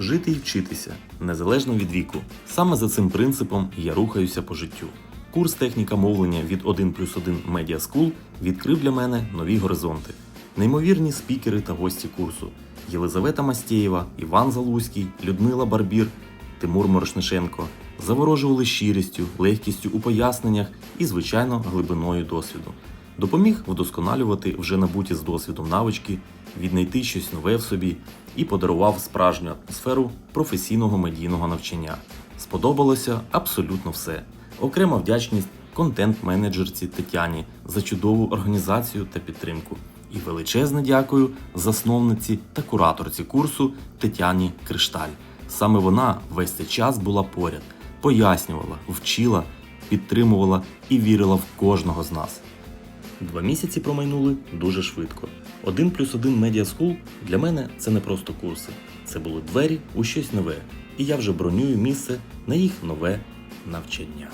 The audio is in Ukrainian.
жити і вчитися, незалежно від віку. Саме за цим принципом я рухаюся по життю. Курс техніка мовлення від 1 плюс 1 Media School відкрив для мене нові горизонти. Неймовірні спікери та гості курсу Єлизавета Мастєєва, Іван Залузький, Людмила Барбір, Тимур Морошнишенко заворожували щирістю, легкістю у поясненнях і, звичайно, глибиною досвіду. Допоміг вдосконалювати вже набуті з досвідом навички, віднайти щось нове в собі і подарував справжню атмосферу професійного медійного навчання. Сподобалося абсолютно все. Окрема вдячність контент-менеджерці Тетяні за чудову організацію та підтримку. І величезне дякую засновниці та кураторці курсу Тетяні Кришталь. Саме вона весь цей час була поряд, пояснювала, вчила, підтримувала і вірила в кожного з нас. Два місяці промайнули дуже швидко. Один плюс один School для мене це не просто курси, це були двері у щось нове, і я вже бронюю місце на їх нове навчання.